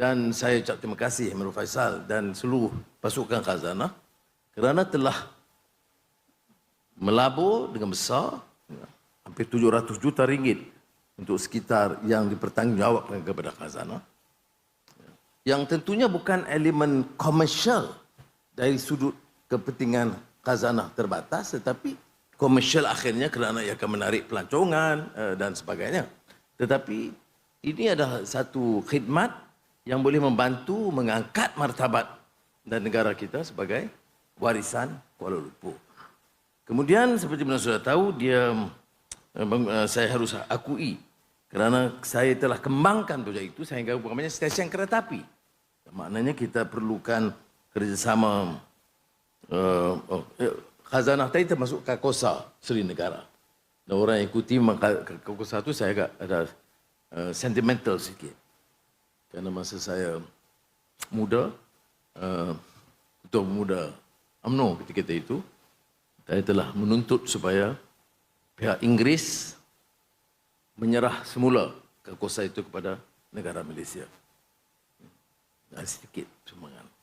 Dan saya ucap terima kasih Amirul Faisal dan seluruh pasukan khazanah kerana telah melabur dengan besar hampir 700 juta ringgit untuk sekitar yang dipertanggungjawabkan kepada khazanah. Yang tentunya bukan elemen komersial dari sudut kepentingan khazanah terbatas tetapi komersial akhirnya kerana ia akan menarik pelancongan eh, dan sebagainya. Tetapi ini adalah satu khidmat yang boleh membantu mengangkat martabat dan negara kita sebagai warisan Kuala Lumpur. Kemudian seperti mana sudah tahu dia eh, eh, saya harus akui kerana saya telah kembangkan projek itu sehingga umpamanya stesen kereta api. Maknanya kita perlukan kerjasama uh, oh, eh, khazanah tadi termasuk Kakosa Seri Negara. Dan orang yang ikuti Kakosa itu saya agak ada uh, sentimental sikit. Kerana masa saya muda, Ketua Pemuda UMNO ketika itu, saya telah menuntut supaya pihak Inggeris menyerah semula Kakosa itu kepada negara Malaysia. Dan sedikit sumbangan.